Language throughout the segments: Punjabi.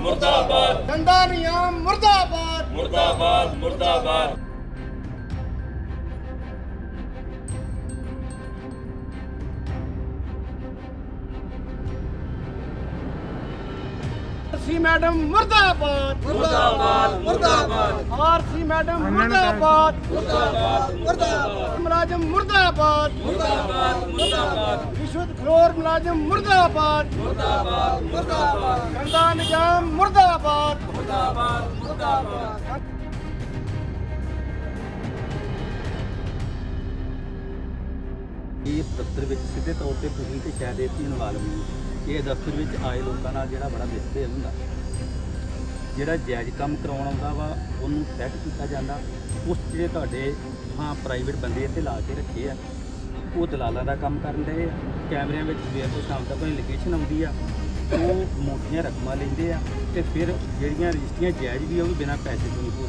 ਮੁਰਦਾਬਾਦ। ਡੰਡਾ ਨਿਯਮ ਮੁਰਦਾਬਾਦ। ਮੁਰਦਾਬਾਦ ਮੁਰਦਾਬਾਦ। ਆਰਸੀ ਮੈਡਮ ਮੁਰਦਾਬਾਦ। ਮੁਰਦਾਬਾਦ ਮੁਰਦਾਬਾਦ। ਆਰਸੀ ਮੈਡਮ ਮੁਰਦਾਬਾਦ। ਮੁਰਦਾਬਾਦ ਮੁਰਦਾਬਾਦ। ਮੁਲਾਜ਼ਮ ਮੁਰਦਾਬਾਦ। ਮੁਰਦਾਬਾਦ ਮੁਰਦਾਬਾਦ। ਰਿਸ਼ਵਤ ਖੋਰ ਮੁਲਾਜ਼ਮ ਮੁਰਦਾਬਾਦ। ਮੁਰਦਾਬਾਦ ਮੁਰਦਾਬਾਦ। ਡੰਡਾ ਨਿਯਮ ਮੁਰਦਾਬਾਦ। ਮੁਰਦਾਬਾਦ ਮੁਰਦਾਬਾਦ। ਇਸ ਦਫ਼ਤਰ ਵਿੱਚ ਸਿੱਧੇ ਤੌਰ ਤੇ ਤੁਸੀਂ ਤੇ ਸ਼ਾਇਦ ਇਹ ਇਨਵਾਲਵ ਨਹੀਂ ਇਹ ਦਫ਼ਤਰ ਵਿੱਚ ਆਏ ਲੋਕਾਂ ਨਾਲ ਜਿਹੜਾ ਬੜਾ ਮਿਸਬੇਵ ਹੁੰਦਾ। ਜਿਹੜਾ ਜਾਇਜ਼ ਕੰਮ ਕਰਵਾਉਣ ਆਉਂਦਾ ਵਾ ਉਹਨੂੰ ਸੈੱਟ ਕੀਤਾ ਜਾਂਦਾ। ਉਸ ਜਿਹੜੇ ਤੁਹਾਡੇ ਹਾਂ ਪ੍ਰਾਈਵੇਟ ਬੰਦੇ ਇੱਥੇ ਲਾ ਕੇ ਰੱਖੇ ਆ ਉਹ ਦਲਾਲਾਂ ਦਾ ਕੰਮ ਕਰਨ ਦੇ ਆ ਕੈਮਰਿਆਂ ਵਿੱਚ ਸਵੇਰ ਤੋਂ ਸ਼ਾਮ ਤੱਕ ਲੋਕੇਸ਼ਨ ਆਉਂਦੀ ਆ ਉਹ ਮੋਟੀਆਂ ਰਕਮਾਂ ਲੈਂਦੇ ਆ ਤੇ ਫਿਰ ਜਿਹੜੀਆਂ ਰਜਿਸਟਰੀਆਂ ਜਾਇਜ਼ ਵੀ ਆ, ਉਹ ਵੀ ਬਿਨਾਂ ਪੈਸੇ ਤੋਂ ਨਹੀਂ ਹੋ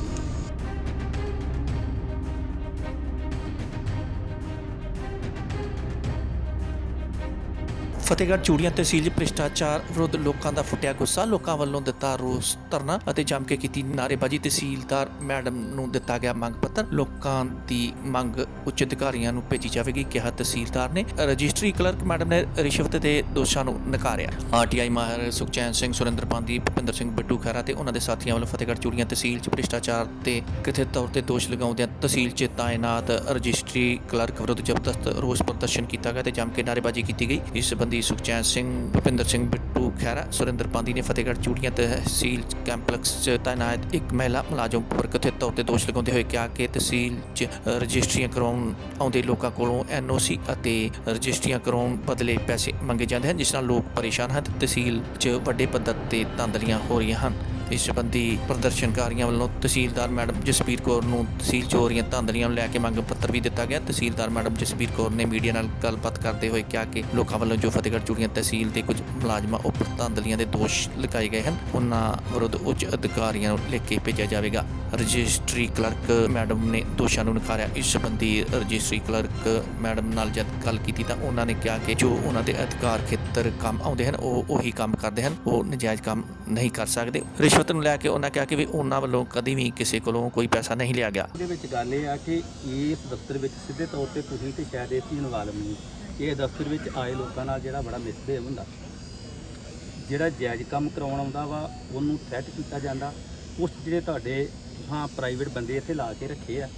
ਫਤਿਹਗੜ੍ਹ ਚੂੜੀਆਂ ਤਹਿਸੀਲ 'ਚ ਭ੍ਰਿਸ਼ਟਾਚਾਰ ਵਿਰੁੱਧ ਲੋਕਾਂ ਦਾ ਫੁੱਟਿਆ ਗੁੱਸਾ, ਲੋਕਾਂ ਵੱਲੋਂ ਦਿੱਤਾ ਰੋਸ ਧਰਨਾ ਅਤੇ ਜੰਮ ਕੇ ਕੀਤੀ ਨਾਅਰੇਬਾਜ਼ੀ। ਤਹਿਸੀਲਦਾਰ ਮੈਡਮ ਨੂੰ ਦਿੱਤਾ ਗਿਆ ਮੰਗ ਪੱਤਰ। ਲੋਕਾਂ ਦੀ ਮੰਗ ਉੱਚ ਅਧਿਕਾਰੀਆਂ ਨੂੰ ਭੇਜੀ ਜਾਵੇਗੀ, ਕਿਹਾ ਤਹਿਸੀਲਦਾਰ ਨੇ। ਰਜਿਸਟਰੀ ਕਲਰਕ ਮੈਡਮ ਨੇ ਰਿਸ਼ਵਤ ਦੇ ਦੋਸ਼ਾਂ ਨੂੰ ਨਕਾਰਿਆ। ਆਰਟੀਆਈ ਮਾਹਰ ਸੁਖਚੈਨ ਸਿੰਘ, ਸੁਰਿੰਦਰ ਪਾਂਦੀ, ਭੁਪਿੰਦਰ ਸਿੰਘ ਬਿੱਟੂ ਖਹਿਰਾ ਤੇ ਉਹਨਾਂ ਦੇ ਸਾਥੀਆਂ ਵੱਲੋਂ ਫਤਿਹਗੜ੍ਹ ਚੂੜੀਆਂ ਤਹਿਸੀਲ 'ਚ ਭ੍ਰਿਸ਼ਟਾਚਾਰ ਤੇ ਕਥਿਤ ਤੌਰ ਤੇ ਦੋਸ਼ ਲਗਾਉਂਦਿਆਂ ਤਹਿਸੀਲ 'ਚ ਤਾਇਨਾਤ ਰਜਿਸਟਰੀ ਕਲਰਕ ਵਿਰੁੱਧ ਜ਼ਬਰਦਸਤ ਰੋਸ ਪ੍ਰਦਰਸ਼ਨ ਕੀਤਾ ਗਿਆ ਤੇ ਜੰਮ ਕੇ ਨਾਅਰੇਬਾਜ਼ੀ ਕੀਤੀ ਗਈ। ਇਸ ਸਬੰਧੀ ਸੁਖਚੈਨ ਸਿੰਘ, ਭੁਪਿੰਦਰ ਸਿੰਘ ਬਿੱਟੂ ਖਹਿਰਾ, ਸੁਰਿੰਦਰ ਪਾਂਦੀ ਨੇ ਫਤਿਹਗੜ੍ਹ ਚੂੜੀਆਂ ਤਹਿਸੀਲ ਕੰਪਲੈਕਸ 'ਚ ਤਾਇਨਾਤ ਇੱਕ ਮਹਿਲਾ ਮੁਲਾਜ਼ਮ ਉੱਪਰ ਕਥਿਤ ਤੌਰ ਤੇ ਦੋਸ਼ ਲਗਾਉਂਦੇ ਹੋਏ ਕਿਹਾ ਕਿ ਤਹਿਸੀਲ 'ਚ ਰਜਿਸਟਰੀਆਂ ਕਰਾਉਣ ਆਉਂਦੇ ਲੋਕਾਂ ਕੋਲੋਂ ਐਨਓਸੀ ਅਤੇ ਰਜਿਸਟਰੀਆਂ ਕਰਾਉਣ ਬਦਲੇ ਪੈਸੇ ਮੰਗੇ ਜਾਂਦੇ ਹਨ, ਜਿਸ ਨਾਲ ਲੋਕ ਪਰੇਸ਼ਾਨ ਹਨ ਤੇ ਤਹਿਸੀਲ 'ਚ ਵੱਡੇ ਪੱਧਰ ਤੇ ਤਾਂਦਲੀਆਂ ਹੋ ਰਹੀਆਂ ਹਨ। ਇਸ ਸੰਬੰਧੀ ਪ੍ਰਦਰਸ਼ਨਕਾਰੀਆਂ ਵੱਲੋਂ ਤਹਿਸੀਲਦਾਰ ਮੈਡਮ ਜਸਬੀਰ ਕੌਰ ਨੂੰ ਤਹਿਸੀਲ ਚੋਰੀਆਂ ਧਾਂਦਲੀਆਂ ਨੂੰ ਲੈ ਕੇ ਮੰਗ ਪੱਤਰ ਵੀ ਦਿੱਤਾ ਗਿਆ। ਤਹਿਸੀਲਦਾਰ ਮੈਡਮ ਜਸਬੀਰ ਕੌਰ ਨੇ ਮੀਡੀਆ ਨਾਲ ਗੱਲਬਾਤ ਕਰਦੇ ਹੋਏ ਕਿਹਾ ਕਿ ਲੋਕਾਂ ਵੱਲੋਂ ਜੋ ਫਤਿਹਗੜ੍ਹ ਚੂੜੀਆਂ ਤਹਿਸੀਲ ਦੇ ਕੁਝ ਮੁਲਾਜ਼ਮਾਂ ਉੱਪਰ ਧਾਂਦਲੀਆਂ ਦੇ ਦੋਸ਼ ਲਗਾਏ ਗਏ ਹਨ, ਉਹਨਾਂ ਵਿਰੁੱਧ ਉੱਚ ਅਧਿਕਾਰੀਆਂ ਨੂੰ ਲਿਖ ਕੇ ਭੇਜਿਆ ਜਾਵੇਗਾ। ਰਜਿਸਟਰੀ ਕਲਰਕ ਮੈਡਮ ਨੇ ਦੋਸ਼ਾਂ ਨੂੰ ਨਕਾਰਿਆ ਇਸ ਸੰਬੰਧੀ ਰਜਿਸਟਰੀ ਕਲਰਕ ਮੈਡਮ ਨਾਲ ਜਦ ਗੱਲ ਕੀਤੀ ਤਾਂ ਉਹਨਾਂ ਨੇ ਕਿਹਾ ਕਿ ਜੋ ਉਹਨਾਂ ਦੇ ਅਧਿਕਾਰ ਖੇਤਰ ਕੰਮ ਆਉਂਦੇ ਹਨ, ਉਹ ਉਹੀ ਕੰਮ ਕਰਦੇ ਹਨ। ਉਹ ਨਜਾਇਜ਼ ਕੰਮ ਨਹੀਂ ਕਰ ਸਕਦੇ। ਰਿਸ਼ਵਤ ਨੂੰ ਲੈ ਕੇ ਉਹਨਾਂ ਕਿਹਾ ਕਿ ਵੀ ਉਹਨਾਂ ਵੱਲੋਂ ਕਦੀ ਵੀ ਕਿਸੇ ਕੋਲੋਂ ਕੋਈ ਪੈਸਾ ਨਹੀਂ ਲਿਆ ਗਿਆ। ਇਹਦੇ ਵਿੱਚ ਗੱਲ ਇਹ ਆ ਕਿ ਇਸ ਦਫ਼ਤਰ ਵਿੱਚ ਸਿੱਧੇ ਤੌਰ ਤੇ ਤੁਸੀਂ ਤੇ ਸ਼ਾਇਦ ਇਹ ਇਨਵਾਲਵ ਨਹੀਂ ਇਹ ਦਫ਼ਤਰ ਵਿੱਚ ਆਏ ਲੋਕਾਂ ਨਾਲ ਜਿਹੜਾ ਬੜਾ ਮਿਸਬੇਵ ਹੁੰਦਾ। ਜਿਹੜਾ ਜਾਇਜ਼ ਕੰਮ ਕਰਵਾਉਣ ਆਉਂਦਾ ਵਾ ਉਹਨੂੰ ਸੈੱਟ ਕੀਤਾ ਜਾਂਦਾ। ਉਸ ਜਿਹੜੇ ਤੁਹਾਡੇ ਹਾਂ ਪ੍ਰਾਈਵੇਟ ਬੰਦੇ ਇੱਥੇ ਲਾ ਕੇ ਰੱਖੇ ਆ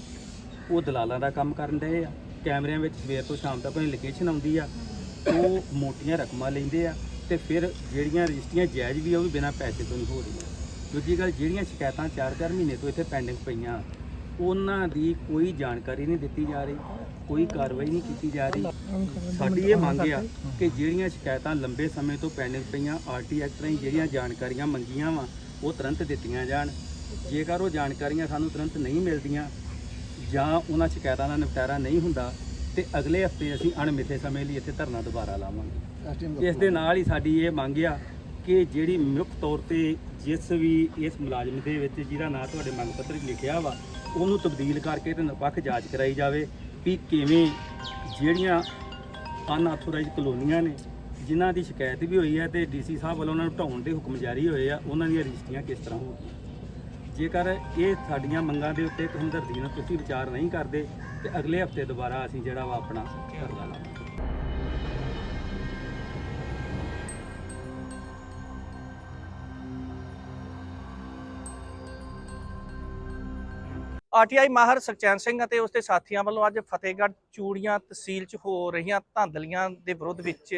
ਉਹ ਦਲਾਲਾਂ ਦਾ ਕੰਮ ਕਰਨ ਦੇ ਆ। ਕੈਮਰਿਆਂ ਵਿੱਚ ਸਵੇਰ ਤੋਂ ਸ਼ਾਮ ਤੱਕ ਲੋਕੇਸ਼ਨ ਆਉਂਦੀ ਆ। ਉਹ ਮੋਟੀਆਂ ਰਕਮਾਂ ਲੈਂਦੇ ਆ ਤੇ ਫਿਰ ਜਿਹੜੀਆਂ ਰਜਿਸਟਰੀਆਂ ਜਾਇਜ਼ ਵੀ ਆ, ਉਹ ਵੀ ਬਿਨਾਂ ਪੈਸੇ ਤੋਂ ਨਹੀਂ ਹੋ ਰਹੀਆਂ। ਦੂਜੀ ਗੱਲ, ਜਿਹੜੀਆਂ ਸ਼ਿਕਾਇਤਾਂ 4-4 ਮਹੀਨੇ ਤੋਂ ਇੱਥੇ ਪੈਂਡਿੰਗ ਪਈਆਂ, ਉਹਨਾਂ ਦੀ ਕੋਈ ਜਾਣਕਾਰੀ ਨਹੀਂ ਦਿੱਤੀ ਜਾ ਰਹੀ, ਕੋਈ ਕਾਰਵਾਈ ਨਹੀਂ ਕੀਤੀ ਜਾ ਰਹੀ। ਸਾਡੀ ਇਹ ਮੰਗ ਆ ਕਿ ਜਿਹੜੀਆਂ ਸ਼ਿਕਾਇਤਾਂ ਲੰਬੇ ਸਮੇਂ ਤੋਂ ਪੈਂਡਿੰਗ ਪਈਆਂ, ਆਰਟੀ ਐਕਟ ਰਾਹੀਂ ਜਿਹੜੀਆਂ ਜਾਣਕਾਰੀਆਂ ਮੰਗੀਆਂ ਵਾ, ਉਹ ਤੁਰੰਤ ਦਿੱਤੀਆਂ ਜਾਣ। ਜੇਕਰ ਉਹ ਜਾਣਕਾਰੀਆਂ ਸਾਨੂੰ ਤੁਰੰਤ ਨਹੀਂ ਮਿਲਦੀਆਂ, ਜਾਂ ਉਹਨਾਂ ਸ਼ਿਕਾਇਤਾਂ ਦਾ ਨਿਪਟਾਰਾ ਨਹੀਂ ਹੁੰਦਾ, ਤੇ ਅਗਲੇ ਹਫ਼ਤੇ ਅਸੀਂ ਅਣਮਿੱਥੇ ਸਮੇਂ ਲਈ ਇੱਥੇ ਧਰਨਾ ਦੁਬਾਰਾ ਲਾਵਾਂਗੇ। ਇਸ ਦੇ ਨਾਲ ਹੀ ਸਾਡੀ ਇਹ ਮੰਗ ਆ ਕਿ ਜਿਹੜੀ ਮੁੱਖ ਤੌਰ ਤੇ ਜਿਸ ਵੀ ਇਸ ਮੁਲਾਜ਼ਮ ਦੇ ਵਿੱਚ ਜਿਹਦਾ ਨਾਂ ਤੁਹਾਡੇ ਮੰਗ ਪੱਤਰ 'ਚ ਲਿਖਿਆ ਵਾ, ਉਹਨੂੰ ਤਬਦੀਲ ਕਰਕੇ ਤੇ ਨਿਰਪੱਖ ਜਾਂਚ ਕਰਾਈ ਜਾਵੇ ਵੀ ਕਿਵੇਂ ਜਿਹੜੀਆਂ ਅਨਆਥੋਰਾਈਜ਼ ਕਲੋਨੀਆਂ ਨੇ, ਜਿਨ੍ਹਾਂ ਦੀ ਸ਼ਿਕਾਇਤ ਵੀ ਹੋਈ ਹੈ ਤੇ ਡੀਸੀ ਸਾਹਿਬ ਵੱਲੋਂ ਉਹਨਾਂ ਨੂੰ ਢਾਉਣ ਦੇ ਹੁਕਮ ਜਾਰੀ ਹੋਏ ਆ, ਉਹਨਾਂ ਦੀਆਂ ਰਜਿਸਟਰੀਆਂ ਕਿਸ ਤਰ੍ਹਾਂ ਹੋਣਗੀਆਂ? ਜੇਕਰ ਇਹ ਸਾਡੀਆਂ ਮੰਗਾਂ ਦੇ ਉੱਤੇ ਹਮਦਰਦੀ ਨਾਲ ਤੁਸੀਂ ਵਿਚਾਰ ਨਹੀਂ ਕਰਦੇ, ਤੇ ਅਗਲੇ ਹਫ਼ਤੇ ਦੁਬਾਰਾ ਅਸੀਂ ਜਿਹੜਾ ਵਾ ਆਪਣਾ ਧਰਨਾ ਲਾਵਾਂਗੇ। ਆਰਟੀਆਈ ਮਾਹਰ ਸੁਖਚੈਨ ਸਿੰਘ ਅਤੇ ਉਸ ਦੇ ਸਾਥੀਆਂ ਵੱਲੋਂ ਅੱਜ ਫਤਿਹਗੜ੍ਹ ਚੂੜੀਆਂ ਤਹਿਸੀਲ 'ਚ ਹੋ ਰਹੀਆਂ ਧਾਂਦਲੀਆਂ ਦੇ ਵਿਰੁੱਧ ਵਿੱਚ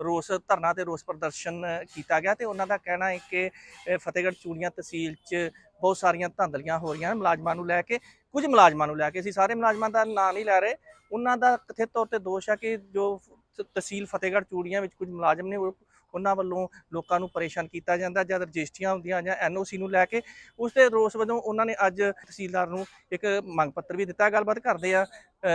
ਰੋਸ ਧਰਨਾ ਤੇ ਰੋਸ ਪ੍ਰਦਰਸ਼ਨ ਕੀਤਾ ਗਿਆ ਤੇ ਉਹਨਾਂ ਦਾ ਕਹਿਣਾ ਹੈ ਕਿ ਫਤਿਹਗੜ੍ਹ ਚੂੜੀਆਂ ਤਹਿਸੀਲ 'ਚ ਬਹੁਤ ਸਾਰੀਆਂ ਧਾਂਦਲੀਆਂ ਹੋ ਰਹੀਆਂ ਹਨ, ਮੁਲਾਜ਼ਮਾਂ ਨੂੰ ਲੈ ਕੇ, ਕੁਝ ਮੁਲਾਜ਼ਮਾਂ ਨੂੰ ਲੈ ਕੇ ਅਸੀਂ ਸਾਰੇ ਮੁਲਾਜ਼ਮਾਂ ਦਾ ਨਾਂ ਨਹੀਂ ਲੈ ਰਹੇ। ਉਹਨਾਂ ਦਾ ਕਥਿਤ ਤੌਰ ਤੇ ਦੋਸ਼ ਹੈ ਕਿ ਜੋ ਤਹਿਸੀਲ ਫਤਿਹਗੜ੍ਹ ਚੂੜੀਆਂ ਵਿੱਚ ਕੁਝ ਮੁਲਾਜ਼ਮ ਨੇ, ਉਹ ਉਹਨਾਂ ਵੱਲੋਂ ਲੋਕਾਂ ਨੂੰ ਪਰੇਸ਼ਾਨ ਕੀਤਾ ਜਾਂਦਾ ਜਦ ਰਜਿਸਟਰੀਆਂ ਹੁੰਦੀਆਂ ਜਾਂ ਐਨਓਸੀ ਨੂੰ ਲੈ ਕੇ ਉਸ ਦੇ ਰੋਸ ਵਜੋਂ ਉਹਨਾਂ ਨੇ ਅੱਜ ਤਹਿਸੀਲਦਾਰ ਨੂੰ ਇੱਕ ਮੰਗ ਪੱਤਰ ਵੀ ਦਿੱਤਾ। ਗੱਲਬਾਤ ਕਰਦੇ ਆ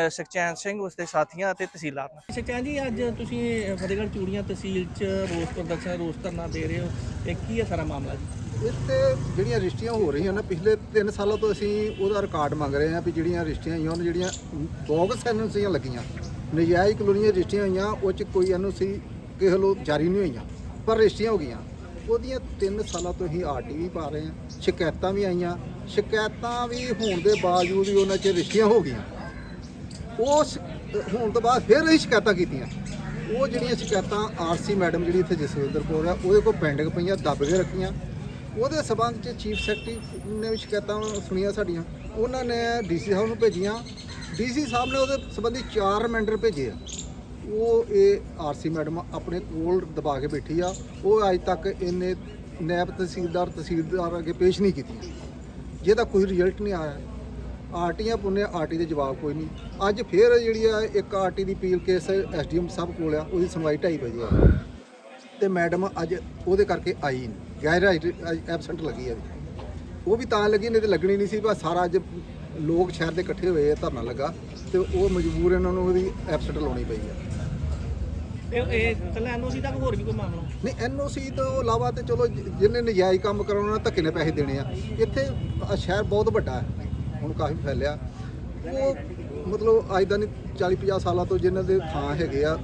ਸੁਖਚੈਨ ਸਿੰਘ ਉਸ ਦੇ ਸਾਥੀਆਂ ਅਤੇ ਤਹਿਸੀਲਦਾਰ ਨਾਲ। ਸੁਖਚੈਨ ਜੀ ਅੱਜ ਤੁਸੀਂ ਫਤਿਹਗੜ੍ਹ ਚੂੜੀਆਂ ਤਹਿਸੀਲ 'ਚ ਰੋਸ ਪ੍ਰਦਰਸ਼ਨ ਰੋਸ ਧਰਨਾ ਦੇ ਰਹੇ ਹੋ ਇਹ ਕੀ ਹੈ ਸਾਰਾ ਮਾਮਲਾ ਜੀ? ਇੱਥੇ ਜਿਹੜੀਆਂ ਰਜਿਸਟਰੀਆਂ ਹੋ ਰਹੀਆਂ ਨੇ ਪਿਛਲੇ 3 ਸਾਲਾਂ ਤੋਂ ਅਸੀਂ ਉਹਦਾ ਰਿਕਾਰਡ ਮੰਗ ਰਹੇ ਹਾਂ ਵੀ ਜਿਹੜੀਆਂ ਰਜਿਸਟਰੀਆਂ ਹੋਈਆਂ ਉਹਨਾਂ ਜਿਹੜੀਆਂ ਬੋਗਸ ਐਨਓਸੀਆਂ ਲੱਗੀਆਂ ਨਜਾਇਜ਼ ਕਲੋਨੀਆਂ ਰਜਿਸਟਰੀਆਂ ਹੋਈਆਂ ਉਹ ਚ ਕੋਈ ਐਨਓਸੀ ਕਿਸੇ ਲੋ ਜਾਰੀ ਨਹੀਂ ਹੋਈਆਂ। ਪਰ ਰਜਿਸਟਰੀਆਂ ਹੋ ਗਈਆਂ। ਉਹਦੀਆਂ 3 ਸਾਲਾਂ ਤੋਂ ਹੀ ਆਰਟੀ ਵੀ ਪਾ ਰਹੇ ਆ ਸ਼ਿਕਾਇਤਾਂ ਵੀ ਆਈਆਂ। ਸ਼ਿਕਾਇਤਾਂ ਵੀ ਹੋਣ ਦੇ ਬਾਵਜੂਦ ਵੀ ਉਹਨਾਂ 'ਚ ਰਿਸ਼ਤੀਆਂ ਹੋ ਗਈਆਂ। ਉਸ ਹੋਣ ਤੋਂ ਬਾਅਦ ਫਿਰ ਅਸੀਂ ਸ਼ਿਕਾਇਤਾਂ ਕੀਤੀਆਂ। ਉਹ ਜਿਹੜੀਆਂ ਸ਼ਿਕਾਇਤਾਂ ਆਰਸੀ ਮੈਡਮ ਜਿਹੜੀ ਇੱਥੇ ਜਸਵਿੰਦਰ ਕੌਰ ਆ, ਉਹਦੇ ਕੋਲ ਪੈਂਡਿੰਗ ਪਈਆਂ, ਦੱਬ ਕੇ ਰੱਖੀਆਂ। ਉਹਦੇ ਸਬੰਧ 'ਚ ਚੀਫ ਸੈਕਟਰੀ ਨੇ ਵੀ ਸ਼ਿਕਾਇਤਾਂ ਸੁਣੀਆਂ ਸਾਡੀਆਂ। ਉਹਨਾਂ ਨੇ ਡੀਸੀ ਸਾਹਿਬ ਨੂੰ ਭੇਜੀਆਂ। ਡੀਸੀ ਸਾਹਿਬ ਨੇ ਉਹਦੇ ਸੰਬੰਧੀ ਚਾਰ ਰਿਮਾਈਂਡਰ ਭੇਜੇ ਆ। ਉਹ ਇਹ ਆਰਸੀ ਮੈਡਮ ਆਪਣੇ ਕੋਲ ਦਬਾ ਕੇ ਬੈਠੀ ਆ, ਉਹ ਅੱਜ ਤੱਕ ਇਹਨੇ ਨੈਬ ਤਹਿਸੀਲਦਾਰ ਤਹਿਸੀਲਦਾਰ ਅੱਗੇ ਪੇਸ਼ ਨਹੀਂ ਕੀਤੀ। ਜਿਹਦਾ ਕੋਈ ਰਿਜ਼ਲਟ ਨਹੀਂ ਆਇਆ। ਆਰਟੀਆਂ ਪੁੰਨੇ, ਆਰਟੀ ਦੇ ਜਵਾਬ ਕੋਈ ਨਹੀਂ। ਅੱਜ ਫੇਰ ਜਿਹੜੀ ਆ, ਇੱਕ ਆਰਟੀ ਦੀ ਅਪੀਲ ਕੇਸ ਐਸਡੀਐਮ ਸਾਹਿਬ ਕੋਲ ਆ, ਉਹਦੀ ਸੁਣਵਾਈ 2:30 ਵਜੇ ਆ। ਤੇ ਮੈਡਮ ਅੱਜ ਉਹਦੇ ਕਰਕੇ ਆਈ ਨਹੀਂ ਗੈਰ ਐਬਸੈਂਟ ਲੱਗੀ ਆ। ਉਹ ਵੀ ਤਾਂ ਲੱਗੀ, ਨਹੀਂ ਤੇ ਲੱਗਣੀ ਨਹੀਂ ਸੀ ਪਰ ਸਾਰਾ ਅੱਜ ਲੋਕ ਸ਼ਹਿਰ ਦੇ ਇਕੱਠੇ ਹੋਏ ਧਰਨਾ ਲੱਗਾ। ਤੇ ਉਹ ਮਜਬੂਰ ਇਹਨਾਂ ਨੂੰ ਉਹਦੀ ਐਬਸੈਂਟ ਲਾਉਣੀ ਪਈ ਆ। ਇਹ ਇਹ ਕੱਲਾ ਐਨਓਸੀ ਦਾ ਹੋਰ ਵੀ ਕੋਈ ਮਾਮਲਾ ਨਹੀਂ, ਐਨਓਸੀ ਤੋਂ ਇਲਾਵਾ ਤੇ ਚਲੋ ਜਿ- ਜਿਹਨੇ ਨਜਾਇਜ਼ ਕੰਮ ਕਰਾਉਣਾ ਧੱਕੇ ਨੇ ਪੈਸੇ ਦੇਣੇ ਆ। ਇੱਥੇ ਆਹ ਸ਼ਹਿਰ ਬਹੁਤ ਵੱਡਾ ਹੈ, ਹੁਣ ਕਾਫੀ ਫੈਲਿਆ। ਉਹ ਮਤਲਬ ਅੱਜ ਦਾ ਨਹੀਂ 40 50 ਸਾਲਾਂ ਤੋਂ ਜਿਨ੍ਹਾਂ ਦੇ ਥਾਂ ਹੈਗੇ ਆ,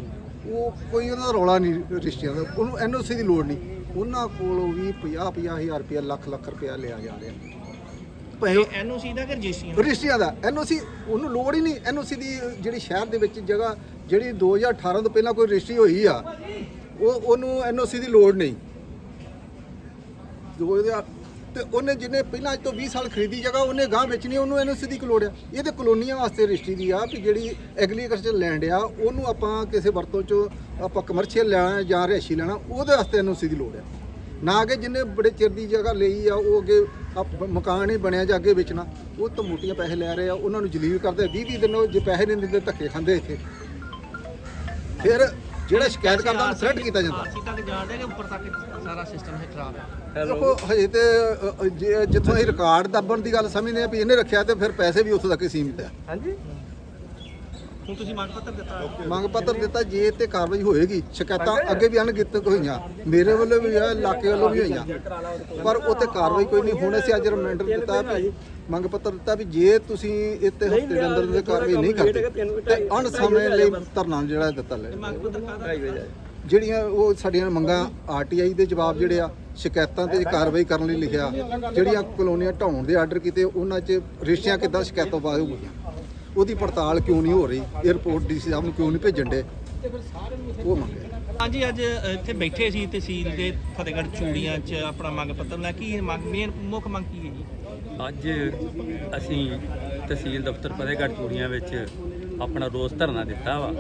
ਉਹ ਕੋਈ ਉਹਨਾਂ ਦਾ ਰੌਲਾ ਨਹੀਂ ਰਿਸ਼ਤਿਆਂ ਦਾ। ਉਹਨੂੰ ਐਨਓਸੀ ਦੀ ਲੋੜ ਨਹੀਂ। ਉਹਨਾਂ ਕੋਲੋਂ ਵੀ 50 50 ਹਜ਼ਾਰ ਰੁਪਇਆ ਲੱਖ ਲੱਖ ਰੁਪਇਆ ਲਿਆ ਜਾ ਰਿਹਾ। ਭਾਵੇਂ ਐਨਓਸੀ ਦਾ ਕਿ ਰਜਿਸਟਰੀਆਂ ਰਜਿਸਟਰੀਆਂ ਦਾ। ਐਨਓਸੀ ਉਹਨੂੰ ਲੋੜ ਹੀ ਨਹੀਂ। ਐਨਓਸੀ ਦੀ ਜਿਹੜੀ ਸ਼ਹਿਰ ਦੇ ਵਿੱਚ ਜਗ੍ਹਾ ਜਿਹੜੀ 2018 ਤੋਂ ਪਹਿਲਾਂ ਕੋਈ ਰਜਿਸਟਰੀ ਹੋਈ ਆ ਉਹ ਉਹਨੂੰ ਐਨਓਸੀ ਦੀ ਲੋੜ ਨਹੀਂ। 2000 ਤੇ ਉਹਨੇ ਜਿਹਨੇ ਪਹਿਲਾਂ ਅੱਜ ਤੋਂ 20 ਸਾਲ ਖਰੀਦੀ ਜਗ੍ਹਾ ਉਹਨੇ ਗਾਂ ਵੇਚਣੀ ਉਹਨੂੰ ਐਨਓਸੀ ਦੀ ਕੀ ਲੋੜ ਆ। ਇਹ ਤੇ ਕਲੋਨੀਆਂ ਵਾਸਤੇ ਰਜਿਸਟਰੀ ਦੀ ਆ ਵੀ ਜਿਹੜੀ ਐਗਰੀਕਲਚਰ ਲੈਂਡ ਆ ਉਹਨੂੰ ਆਪਾਂ ਕਿਸੇ ਵਰਤੋਂ ਚ ਆਪਾਂ ਕਮਰਸ਼ੀਅਲ ਲੈਣਾ ਜਾਂ ਰਿਹਾਇਸ਼ੀ ਲੈਣਾ ਉਹਦੇ ਵਾਸਤੇ ਐਨਓਸੀ ਦੀ ਲੋੜ ਆ। ਨਾ ਕਿ ਜਿਹਨੇ ਬੜੇ ਚਿਰ ਦੀ ਜਗ੍ਹਾ ਲਈ ਆ ਉਹ ਅੱਗੇ ਆਪ- ਮਕਾਨ ਹੀ ਬਣਿਆ ਜਾਂ ਅੱਗੇ ਵੇਚਣਾ ਉਹ ਤਾਂ ਮੋਟੀਆਂ ਪੈਸੇ ਲੈ ਰਹੇ ਆ ਉਹਨਾਂ ਨੂੰ ਜਲੀਲ ਕਰਦੇ 20 20 ਦਿਨ ਉਹ ਜੇ ਪੈਸੇ ਨਹੀਂ ਦਿੰਦੇ ਧੱਕੇ ਖਾਂਦੇ ਇੱਥੇ। ਫਿਰ ਜਿਹੜਾ ਸ਼ਿਕਾਇਤ ਕਰਦਾ ਉਹਨੂੰ ਥ੍ਰੈਟ ਕੀਤਾ ਜਾਂਦਾ। ਆਰਸੀ ਤੱਕ ਜਾਣਦੇ ਕਿ ਉੱਪਰ ਤੱਕ ਸਾਰਾ ਸਿਸਟਮ ਹੈ ਖਰਾਬ ਹੈ। ਦੇਖੋ ਹਜੇ ਤੇ ਅ, ਅ, ਜੇ- ਜਿੱਥੋਂ ਅਸੀਂ ਰਿਕਾਰਡ ਦੱਬਣ ਦੀ ਗੱਲ ਸਮਝਦੇ ਆ ਵੀ ਇਹਨੇ ਰੱਖਿਆ ਤੇ ਫਿਰ ਪੈਸੇ ਵੀ ਉੱਥੋਂ ਤੱਕ ਹੀ ਸੀਮਿਤ ਆ। ਹੁਣ ਤੁਸੀਂ ਮੰਗ ਪੱਤਰ ਦਿੱਤਾ ਮੰਗ ਪੱਤਰ ਦਿੱਤਾ ਜੇ ਤੇ ਕਾਰਵਾਈ ਹੋਏਗੀ ਸ਼ਿਕਾਇਤਾਂ ਅੱਗੇ ਵੀ ਅਣਗਿਣਤ ਹੋਈਆਂ ਮੇਰੇ ਵੱਲੋਂ ਵੀ ਆ ਇਲਾਕੇ ਵੱਲੋਂ ਵੀ ਹੋਈਆਂ। ਪਰ ਉੱਤੇ ਕਾਰਵਾਈ ਕੋਈ ਨਹੀਂ ਹੁਣ ਅਸੀਂ ਅੱਜ ਰਿਮਾਈਂਡਰ ਦਿੱਤਾ ਵੀ ਮੰਗ ਪੱਤਰ ਦਿੱਤਾ ਵੀ ਜੇ ਤੁਸੀਂ ਇੱਥੇ ਹਫ਼ਤੇ ਦੇ ਅੰਦਰ ਦੇ ਕਾਰਵਾਈ ਨਹੀਂ ਕਰਦੇ ਤੇ ਅਣਸਮੇਂ ਲਈ ਧਰਨਾ ਜਿਹੜਾ ਦਿੱਤਾ ਲੈ ਜਿਹੜੀਆਂ ਉਹ ਸਾਡੀਆਂ ਮੰਗਾਂ ਆਰਟੀਆਈ ਦੇ ਜਵਾਬ ਜਿਹੜੇ ਆ ਸ਼ਿਕਾਇਤਾਂ ਤੇ ਕਾਰਵਾਈ ਕਰਨ ਲਈ ਲਿਖਿਆ ਜਿਹੜੀਆਂ ਕਲੋਨੀਆਂ ਢਾਉਣ ਦੇ ਆਰਡਰ ਕੀਤੇ ਉਹਨਾਂ 'ਚ ਰਿਸ਼ਤਿਆਂ ਕਿੱਦਾਂ ਸ਼ਿਕਾਇਤਾਂ ਬਾਅਦ ਹੋਈਆਂ? ਉਹਦੀ ਪੜਤਾਲ ਕਿਉਂ ਨਹੀਂ ਹੋ ਰਹੀ? ਇਹ ਰਿਪੋਰਟ ਡੀਸੀ ਸਾਹਿਬ ਨੂੰ ਕਿਉਂ ਨਹੀਂ ਭੇਜਣ ਦੇ? ਉਹ ਮੰਗਿਆ ਹਾਂਜੀ ਅੱਜ ਇੱਥੇ ਬੈਠੇ ਸੀ ਤਹਿਸੀਲ ਦੇ ਫਤਿਹਗੜ੍ਹ ਚੂੜੀਆਂ 'ਚ ਆਪਣਾ ਮੰਗ ਪੱਤਰ ਲੈ ਕੀ ਮੰਗ ਮੇਨ ਮੁੱਖ ਮੰਗ ਕੀ ਹੈ ਜੀ? ਅੱਜ ਅਸੀਂ ਤਹਿਸੀਲ ਦਫ਼ਤਰ ਫਤਿਹਗੜ੍ਹ ਚੂੜੀਆਂ ਵਿੱਚ ਆਪਣਾ ਰੋਸ ਧਰਨਾ ਦਿੱਤਾ ਵਾ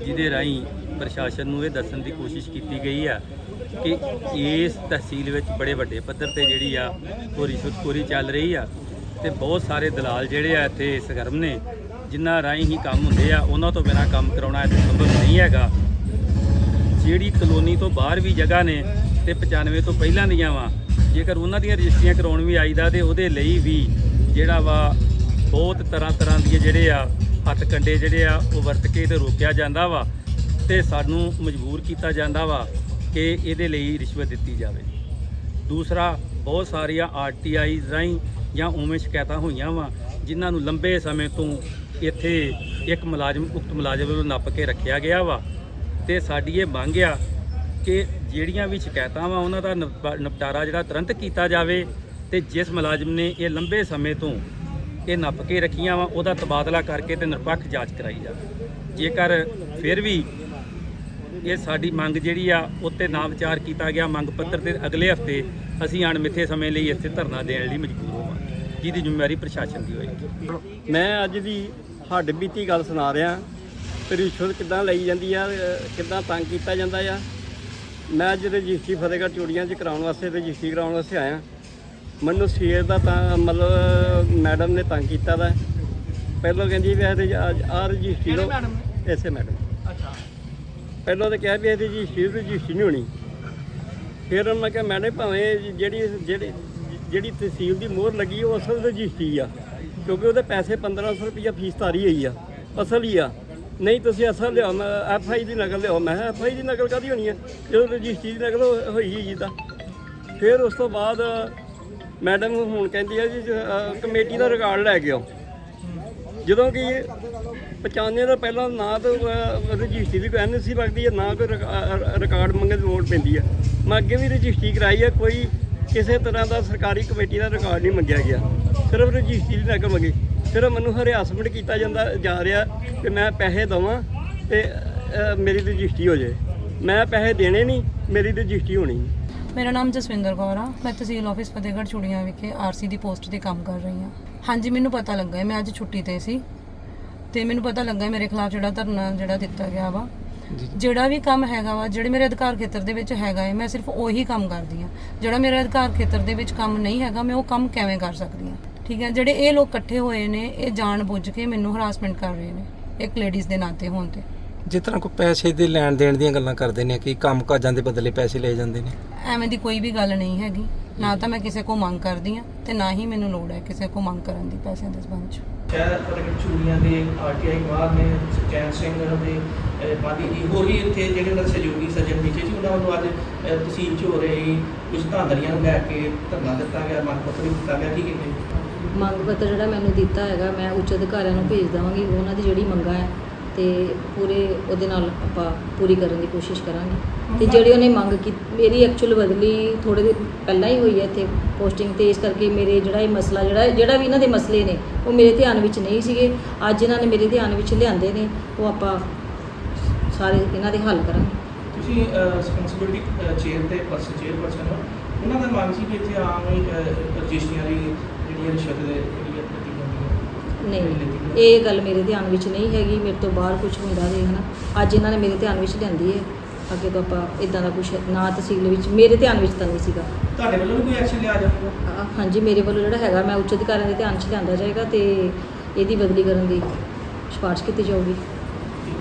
ਜਿਹਦੇ ਰਾਹੀਂ ਪ੍ਰਸ਼ਾਸਨ ਨੂੰ ਇਹ ਦੱਸਣ ਦੀ ਕੋਸ਼ਿਸ਼ ਕੀਤੀ ਗਈ ਆ ਕਿ ਇਸ ਤਹਿਸੀਲ ਵਿੱਚ ਬੜੇ ਵੱਡੇ ਪੱਧਰ ਤੇ ਜਿਹੜੀ ਆ ਉਹ ਰਿਸ਼ਵਤਖੋਰੀ ਚੱਲ ਰਹੀ ਆ ਤੇ ਬਹੁਤ ਸਾਰੇ ਦਲਾਲ ਜਿਹੜੇ ਆ ਇੱਥੇ ਸਰਗਰਮ ਨੇ ਜਿਨ੍ਹਾਂ ਰਾਹੀਂ ਹੀ ਕੰਮ ਹੁੰਦੇ ਆ, ਉਹਨਾਂ ਤੋਂ ਬਿਨਾਂ ਕੰਮ ਕਰਾਉਣਾ ਇੱਥੇ ਸੰਭਵ ਨਹੀਂ ਹੈਗਾ। ਜਿਹੜੀ ਕਲੋਨੀ ਤੋਂ ਬਾਹਰ ਵੀ ਜਗ੍ਹਾ ਨੇ ਤੇ 95 ਤੋਂ ਪਹਿਲਾਂ ਦੀਆਂ ਵਾ, ਜੇਕਰ ਉਹਨਾਂ ਦੀਆਂ ਰਜਿਸਟਰੀਆਂ ਕਰਾਉਣ ਵੀ ਆਈਦਾ ਤੇ ਉਹਦੇ ਲਈ ਵੀ ਜਿਹੜਾ ਵਾ ਬਹੁਤ ਤਰ੍ਹਾਂ ਤਰ੍ਹਾਂ ਦੀਆਂ ਜਿਹੜੇ ਆ, ਹੱਥ ਕੰਡੇ ਜਿਹੜੇ ਆ, ਉਹ ਵਰਤ ਕੇ ਤੇ ਰੋਕਿਆ ਜਾਂਦਾ ਵਾ ਤੇ ਸਾਨੂੰ ਮਜਬੂਰ ਕੀਤਾ ਜਾਂਦਾ ਵਾ ਕਿ ਇਹਦੇ ਲਈ ਰਿਸ਼ਵਤ ਦਿੱਤੀ ਜਾਵੇ। ਦੂਸਰਾ, ਬਹੁਤ ਸਾਰੀਆਂ ਆਰਟੀਆਈ ਰਾਹੀਂ ਜਾਂ ਉਵੇਂ ਸ਼ਿਕਾਇਤਾਂ ਹੋਈਆਂ ਵਾ, ਜਿਨ੍ਹਾਂ ਨੂੰ ਲੰਬੇ ਸਮੇਂ ਤੋਂ ਇੱਥੇ ਇੱਕ ਮੁਲਾਜ਼ਮ, ਉਕਤ ਮੁਲਾਜ਼ਮ ਨੂੰ ਨੱਪ ਕੇ ਰੱਖਿਆ ਗਿਆ ਵਾ ਤੇ ਸਾਡੀ ਇਹ ਮੰਗ ਆ ਕਿ ਜਿਹੜੀਆਂ ਵੀ ਸ਼ਿਕਾਇਤਾਂ ਵਾ ਉਹਨਾਂ ਦਾ ਨਿਪ- ਨਿਪਟਾਰਾ ਜਿਹੜਾ ਤੁਰੰਤ ਕੀਤਾ ਜਾਵੇ ਤੇ ਜਿਸ ਮੁਲਾਜ਼ਮ ਨੇ ਇਹ ਲੰਬੇ ਸਮੇਂ ਤੋਂ ਇਹ ਨੱਪ ਕੇ ਰੱਖੀਆਂ ਵਾ, ਉਹਦਾ ਤਬਾਦਲਾ ਕਰਕੇ ਤੇ ਨਿਰਪੱਖ ਜਾਂਚ ਕਰਾਈ ਜਾਵੇ। ਜੇਕਰ ਫਿਰ ਵੀ ਇਹ ਸਾਡੀ ਮੰਗ ਜਿਹੜੀ ਆ, ਉੱਤੇ ਨਾ ਵਿਚਾਰ ਕੀਤਾ ਗਿਆ ਮੰਗ ਪੱਤਰ ਦੇ ਅਗਲੇ ਹਫ਼ਤੇ ਅਸੀਂ ਅਣਮਿੱਥੇ ਸਮੇਂ ਲਈ ਇੱਥੇ ਧਰਨਾ ਦੇਣ ਲਈ ਮਜਬੂਰ ਜਿਹਦੀ ਜ਼ਿੰਮੇਵਾਰੀ ਪ੍ਰਸ਼ਾਸਨ ਦੀ ਹੋਏਗੀ? ਮੈਂ ਅੱਜ ਦੀ ਹੱਡ ਬੀਤੀ ਗੱਲ ਸੁਣਾ ਰਿਹਾ ਤੇ ਰਿਸ਼ਵਤ ਕਿੱਦਾਂ ਲਈ ਜਾਂਦੀ ਆ ਕਿੱਦਾਂ ਤੰਗ ਕੀਤਾ ਜਾਂਦਾ ਆ। ਮੈਂ ਅੱਜ ਰਜਿਸਟਰੀ ਫਤਿਹਗੜ੍ਹ ਚੂੜੀਆਂ 'ਚ ਕਰਾਉਣ ਵਾਸਤੇ ਰਜਿਸਟਰੀ ਕਰਾਉਣ ਵਾਸਤੇ ਆਇਆ। ਮੈਨੂੰ ਸਵੇਰ ਦਾ ਤਾਂ ਮਤਲਬ ਮੈਡਮ ਨੇ ਤੰਗ ਕੀਤਾ ਦਾ ਪਹਿਲਾਂ ਕਹਿੰਦੀ ਵੀ ਇਹ ਆ ਰਜਿਸਟਰੀ ਮੈਡਮ ਐਸੇ ਮੈਡਮ। ਅੱਛਾ। ਪਹਿਲਾਂ ਤਾਂ ਕਿਹਾ ਵੀ ਇਹਦੀ ਰਜਿਸਟਰੀ ਰਜਿਸਟਰੀ ਨਹੀਂ ਹੋਣੀ। ਫਿਰ ਮੈਂ ਕਿਹਾ ਮੈਡਮ ਭਾਵੇਂ ਜਿਹੜੀ ਜਿਹੜੀ ਜਿਹੜੀ ਤਹਿਸੀਲ ਦੀ ਮੋਹਰ ਲੱਗੀ ਉਹ ਅਸਲ ਰਜਿਸਟਰੀ ਆ, ਕਿਉਂਕਿ ਉਹਦੇ ਪੈਸੇ 1500 ਰੁਪਈਆ ਫੀਸ ਤਾਰੀ ਹੋਈ ਆ, ਅਸਲ ਹੀ ਆ। ਨਹੀਂ, ਤੁਸੀਂ ਅਸਲ ਲਿਆਓ, ਮੈਂ ਐਫ ਆਈ ਦੀ ਨਕਲ ਲਿਆਓ। ਮੈਂ ਐਫ ਆਈ ਦੀ ਨਕਲ ਕਾਦੀ ਹੋਣੀ ਹੈ ਜਦੋਂ ਰਜਿਸਟਰੀ ਦੀ ਨਕਲ ਹੋਈ ਹੀ ਤਾਂ। ਫਿਰ ਉਸ ਤੋਂ ਬਾਅਦ ਮੈਡਮ ਹੁਣ ਕਹਿੰਦੀ ਆ ਜੀ ਕਮੇਟੀ ਦਾ ਰਿਕਾਰਡ ਲੈ ਕੇ ਆਓ। ਜਦੋਂ ਕਿ 95 ਦਾ ਪਹਿਲਾਂ ਨਾ ਤਾਂ ਰਜਿਸਟਰੀ ਦੀ ਕੋਈ ਐਨਸੀ ਲੱਗਦੀ ਹੈ ਨਾ ਕੋਈ ਰਿਕਾ- ਰਿਕਾਰਡ ਮੰਗਣ ਦੀ ਲੋੜ ਪੈਂਦੀ ਹੈ ਮੈਂ ਅੱਗੇ ਵੀ ਰਜਿਸਟਰੀ ਕਰਾਈ ਹੈ ਕੋਈ ਕਿਸੇ ਤਰ੍ਹਾਂ ਦਾ ਸਰਕਾਰੀ ਕਮੇਟੀ ਦਾ ਰਿਕਾਰਡ ਨਹੀਂ ਮੰਗਿਆ ਗਿਆ। ਸਿਰਫ ਰਜਿਸਟਰੀ ਦੀ ਨਕਲ ਮੰਗੀ। ਸਿਰਫ ਮੈਨੂੰ ਹਰਿਆਸਮੈਂਟ ਕੀਤਾ ਜਾਂਦਾ, ਜਾ ਰਿਹਾ ਕਿ ਮੈਂ ਪੈਸੇ ਦਵਾਂ ਤੇ ਮੇਰੀ ਰਜਿਸਟਰੀ ਹੋ ਜਾਏ। ਮੈਂ ਪੈਸੇ ਦੇਣੇ ਨਹੀਂ, ਮੇਰੀ ਰਜਿਸਟਰੀ ਹੋਣੀ ਮੇਰਾ ਨਾਮ ਜਸਵਿੰਦਰ ਕੌਰ ਆ। ਮੈਂ ਤਹਿਸੀਲ ਆਫਿਸ ਫਤਿਹਗੜ੍ਹ ਚੂੜੀਆਂ ਵਿਖੇ ਆਰਸੀ ਦੀ ਪੋਸਟ ਤੇ ਕੰਮ ਕਰ ਰਹੀ ਹਾਂ। ਹਾਂਜੀ, ਮੈਨੂੰ ਪਤਾ ਲੱਗਾ ਮੈਂ ਅੱਜ ਛੁੱਟੀ ਤੇ ਸੀ। ਤੇ ਮੈਨੂੰ ਪਤਾ ਲੱਗਾ ਮੇਰੇ ਖਿਲਾਫ ਜਿਹੜਾ ਧਰਨਾ ਜਿਹੜਾ ਦਿੱਤਾ ਗਿਆ ਵਾ ਜਿਹੜਾ ਵੀ ਕੰਮ ਹੈਗਾ ਵਾ, ਜਿਹੜੇ ਮੇਰੇ ਅਧਿਕਾਰ ਖੇਤਰ ਦੇ ਵਿੱਚ ਹੈਗਾ ਹੈ ਮੈਂ ਸਿਰਫ ਉਹੀ ਕੰਮ ਕਰਦੀ ਹਾਂ ਜਿਹੜਾ ਮੇਰੇ ਅਧਿਕਾਰ ਖੇਤਰ ਦੇ ਵਿੱਚ ਕੰਮ ਨਹੀਂ ਹੈਗਾ, ਮੈਂ ਉਹ ਕੰਮ ਕਿਵੇਂ ਕਰ ਸਕਦੀ ਹਾਂ ਠੀਕ ਹੈ, ਜਿਹੜੇ ਇਹ ਲੋਕ ਇਕੱਠੇ ਹੋਏ ਨੇ, ਇਹ ਜਾਣ ਬੁੱਝ ਕੇ ਮੈਨੂੰ ਹਰਾਸਮੈਂਟ ਕਰ ਰਹੇ ਨੇ, ਇੱਕ ਲੇਡੀਜ਼ ਦੇ ਨਾਤੇ ਹੋਣ ਤੇ। ਜਿਸ ਤਰ੍ਹਾਂ ਕੋਈ ਪੈਸੇ ਦੇ ਲੈਣ ਦੇਣ ਦੀਆਂ ਗੱਲਾਂ ਕਰਦੇ ਨੇ ਕਿ ਕੰਮ ਕਾਜਾਂ ਦੇ ਬਦਲੇ ਪੈਸੇ ਲਏ ਜਾਂਦੇ ਨੇ। ਐਵੇਂ ਦੀ ਕੋਈ ਵੀ ਗੱਲ ਨਹੀਂ ਹੈਗੀ। ਨਾ ਤਾਂ ਮੈਂ ਕਿਸੇ ਕੋ ਮੰਗ ਕਰਦੀ ਹਾਂ ਤੇ ਨਾ ਹੀ ਮੈਨੂੰ ਲੋੜ ਹੈ ਕਿਸੇ ਕੋ ਮੰਗ ਕਰਨ ਦੀ ਪੈਸਿਆਂ ਦੇ ਸੰਬੰਧ 'ਚ। ਸ਼ਹਿਰ ਫਤਿਹਗੜ੍ਹ ਚੂੜੀਆਂ ਦੇ ਆਰਟੀਆਈ ਬਾਹਰ ਨੇ ਸੁਚੈਨ ਸਿੰਘ ਦੇ ਅਹ, ਮਾਦੀ ਜੀ ਹੋਰ ਵੀ ਇੱਥੇ ਜਿਹੜੇ ਉਹਨਾਂ ਦੇ ਸਹਿਯੋਗੀ ਸੱਜਣ ਵਿਚੇ ਸੀ ਉਹਨਾਂ ਵੱਲੋਂ ਅੱਜ ਅਹ, ਤਹਿਸੀਲ 'ਚ ਹੋ ਰਹੀ ਕੁਝ ਧਾਂਦਲੀਆਂ ਨੂੰ ਲੈ ਕੇ ਧਰਨਾ ਦਿੱਤਾ ਗਿਆ ਮੰਗ ਪੱਤਰ ਵੀ ਦਿੱਤਾ ਗਿਆ ਕੀ ਕਹਿੰਦੇ? ਮੰਗ ਪੱਤਰ ਜਿਹੜਾ ਮੈਨੂੰ ਦਿੱਤਾ ਹੈਗਾ ਮੈਂ ਉੱਚ ਅਧਿਕਾਰੀਆਂ ਨੂੰ ਭੇਜ ਦੇਵਾਂਗੀ ਉਹਨਾਂ ਦੀ ਜਿਹੜੀ ਮੰਗਾਂ ਹੈ ਤੇ ਪੂਰੇ ਉਹਦੇ ਨਾਲ ਆਪਾਂ ਪੂਰੀ ਕਰਨ ਦੀ ਕੋਸ਼ਿਸ਼ ਕਰਾਂਗੇ। ਤੇ ਜਿਹੜੀ ਉਹਨੇ ਮੰਗ ਕੀਤੀ ਮੇਰੀ ਐਕਚੁਅਲ ਬਦਲੀ ਥੋੜੇ ਦਿਨ ਪਹਿਲਾਂ ਹੀ ਹੋਈ ਹੈ ਇੱਥੇ ਪੋਸਟਿੰਗ ਤੇ ਇਸ ਕਰਕੇ ਮੇਰੇ ਜਿਹੜਾ ਇਹ ਮਸਲਾ ਜਿਹੜਾ ਜਿਹੜਾ ਵੀ ਇਹਨਾਂ ਦੇ ਮਸਲੇ ਨੇ ਉਹ ਮੇਰੇ ਧਿਆਨ ਵਿੱਚ ਨਹੀਂ ਸੀਗੇ। ਅੱਜ ਇਹਨਾਂ ਨੇ ਮੇਰੇ ਧਿਆਨ ਵਿੱਚ ਲਿਆਂਦੇ ਨੇ ਉਹ ਆਪਾਂ ਸਾਰੇ ਇਹਨਾਂ ਦੇ ਹੱਲ ਕਰਾਂਗੇ। ਤੁਸੀਂ ਰਿਸਪੌਂਸਿਬਿਲਟੀ ਚੇਅਰ ਤੇ ਪਰਸਨ ਚੇਅਰ ਪਰਸਨ ਹੋ। ਉਹਨਾਂ ਦਾ ਮੰਗ ਸੀ ਕਿ ਇੱਥੇ ਆਮ ਹੀ ਰਜਿਸਟਰੀਆਂ ਦੀ ਜਿਹੜੀ ਹੈ ਰਿਸ਼ਵਤ ਦੇ ਜਿਹੜੀ ਹੈ ਦਿੱਤੀ ਜਾਂਦੀ ਹੈ ਨਹੀਂ ਇਹ ਗੱਲ ਮੇਰੇ ਧਿਆਨ ਵਿੱਚ ਨਹੀਂ ਹੈਗੀ ਮੇਰੇ ਤੋਂ ਬਾਹਰ ਕੁਝ ਹੁੰਦਾ ਰਹੇ ਹਨਾ? ਅੱਜ ਇਹਨਾਂ ਨੇ ਮੇਰੇ ਧਿਆਨ ਵਿੱਚ ਲਿਆਂਦੀ ਹੈ। ਅੱਗੇ ਤੋਂ ਆਪਾਂ ਇਦਾਂ ਦਾ ਕੁਝ ਨਾ ਤਹਿਸੀਲ ਵਿੱਚ ਮੇਰੇ ਧਿਆਨ ਵਿੱਚ ਤਾਂ ਨਹੀਂ ਸੀਗਾ। ਤੁਹਾਡੇ ਵੱਲੋਂ ਵੀ ਕੋਈ ਐਕਸ਼ਨ ਲਿਆ ਜਾਊਗਾ ਹਾਂਜੀ ਮੇਰੇ ਵੱਲੋਂ ਜਿਹੜਾ ਹੈਗਾ ਮੈਂ ਉੱਚ ਅਧਿਕਾਰੀਆਂ ਦੇ ਧਿਆਨ 'ਚ ਲਿਆਂਦਾ ਜਾਏਗਾ ਤੇ ਇਹਦੀ ਬਦਲੀ ਕਰਨ ਦੀ ਸਿਫਾਰਿਸ਼ ਕੀਤੀ ਜਾਊਗੀ।